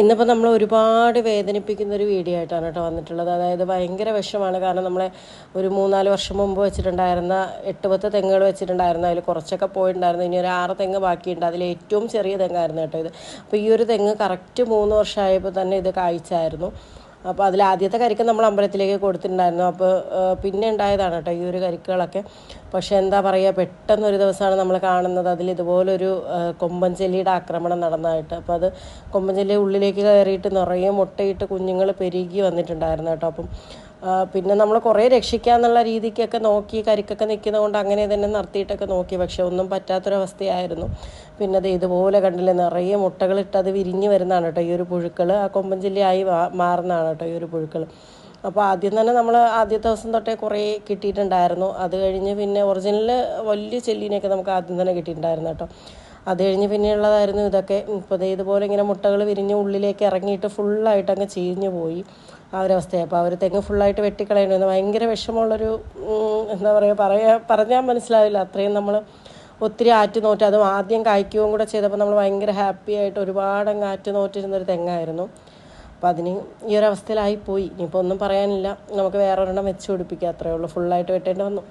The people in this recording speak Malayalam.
ഇന്നിപ്പോൾ നമ്മൾ ഒരുപാട് വേദനിപ്പിക്കുന്ന ഒരു വീഡിയോ ആയിട്ടാണ് കേട്ടോ വന്നിട്ടുള്ളത്. അതായത് ഭയങ്കര വിഷമാണ്. കാരണം നമ്മളെ ഒരു മൂന്നാൽ വർഷം മുമ്പ് വെച്ചിട്ടുണ്ടായിരുന്ന എട്ട് പത്ത് തെങ്ങുകൾ വെച്ചിട്ടുണ്ടായിരുന്നു. അതിൽ കുറച്ചൊക്കെ പോയിട്ടുണ്ടായിരുന്നു. ഇനി ഒരു ആറ് തെങ്ങ് ബാക്കിയുണ്ട്. അതിൽ ഏറ്റവും ചെറിയ തെങ്ങായിരുന്നു കേട്ടോ ഇത്. അപ്പോൾ ഈ ഒരു തെങ്ങ് കറക്റ്റ് മൂന്ന് വർഷമായപ്പോൾ തന്നെ ഇത് കായ്ച്ചായിരുന്നു. അപ്പോൾ അതിൽ ആദ്യത്തെ കരിക്ക് നമ്മൾ അമ്പലത്തിലേക്ക് കൊടുത്തിട്ടുണ്ടായിരുന്നു. അപ്പോൾ പിന്നെ ഉണ്ടായതാണ് കേട്ടോ ഈ ഒരു കരിക്കുകളൊക്കെ. പക്ഷെ എന്താ പറയുക പെട്ടെന്ന് ഒരു ദിവസമാണ് നമ്മൾ കാണുന്നത്. അതിൽ ഇതുപോലൊരു കൊമ്പൻചെല്ലിയുടെ കൊമ്പൻ ചെല്ലിയുടെ ആക്രമണം നടന്നതായിട്ട്. അപ്പോൾ അത് കൊമ്പൻ ഉള്ളിലേക്ക് കയറിയിട്ട് നിറയെ മുട്ടയിട്ട് കുഞ്ഞുങ്ങൾ പെരുകി വന്നിട്ടുണ്ടായിരുന്നു കേട്ടോ. അപ്പം പിന്നെ നമ്മൾ കുറേ രക്ഷിക്കാന്നുള്ള രീതിക്കൊക്കെ നോക്കി കരിക്കൊക്കെ നിൽക്കുന്നതുകൊണ്ട് അങ്ങനെ തന്നെ നിർത്തിയിട്ടൊക്കെ നോക്കി. പക്ഷെ ഒന്നും പറ്റാത്തൊരവസ്ഥയായിരുന്നു. പിന്നെ അത് ഇതുപോലെ കണ്ടില്ല നിറയെ മുട്ടകളിട്ട് അത് വിരിഞ്ഞ് വരുന്നതാണ് കേട്ടോ. ഈ ഒരു പുഴുക്കൾ ആ കൊമ്പൻ ജില്ലയായി മാറുന്നതാണ് കേട്ടോ ഈ ഒരു പുഴുക്കൾ അപ്പോൾ ആദ്യം തന്നെ നമ്മൾ ആദ്യത്തെ ദിവസം തൊട്ടേ കുറേ കിട്ടിയിട്ടുണ്ടായിരുന്നു. അത് കഴിഞ്ഞ് പിന്നെ ഒറിജിനൽ വലിയ ചെല്ലീനെയൊക്കെ നമുക്ക് ആദ്യം തന്നെ കിട്ടിയിട്ടുണ്ടായിരുന്നു കേട്ടോ. അത് കഴിഞ്ഞ് പിന്നെയുള്ളതായിരുന്നു ഇതൊക്കെ. ഇപ്പോൾ ഇതുപോലെ ഇങ്ങനെ മുട്ടകൾ വിരിഞ്ഞ് ഉള്ളിലേക്ക് ഇറങ്ങിയിട്ട് ഫുള്ളായിട്ട് അങ്ങ് ചീഞ്ഞു പോയി ആ ഒരു അവസ്ഥയാണ് അപ്പോൾ അവർ തെങ്ങ് ഫുള്ളായിട്ട് വെട്ടിക്കളയണമെന്ന് ഭയങ്കര വിഷമമുള്ളൊരു എന്താ പറയുക പറയാ പറഞ്ഞാൽ മനസ്സിലാവില്ല. അത്രയും നമ്മൾ ഒത്തിരി ആറ്റ് നോറ്റ് അതും ആദ്യം കായ്ക്കുകയും കൂടെ ചെയ്തപ്പോൾ നമ്മൾ ഭയങ്കര ഹാപ്പി ആയിട്ട് ഒരുപാട് അങ്ങ് ആറ്റ് നോറ്റിരുന്നൊരു തെങ്ങായിരുന്നു. അപ്പോൾ അതിന് ഈ ഒരു അവസ്ഥയിലായിപ്പോയി ഇനിയിപ്പോൾ ഒന്നും പറയാനില്ല. നമുക്ക് വേറെ ഒരെണ്ണം വെച്ച് പിടിപ്പിക്കുക അത്രയേ ഉള്ളൂ. ഫുള്ളായിട്ട് വെട്ടേണ്ടി വന്നു.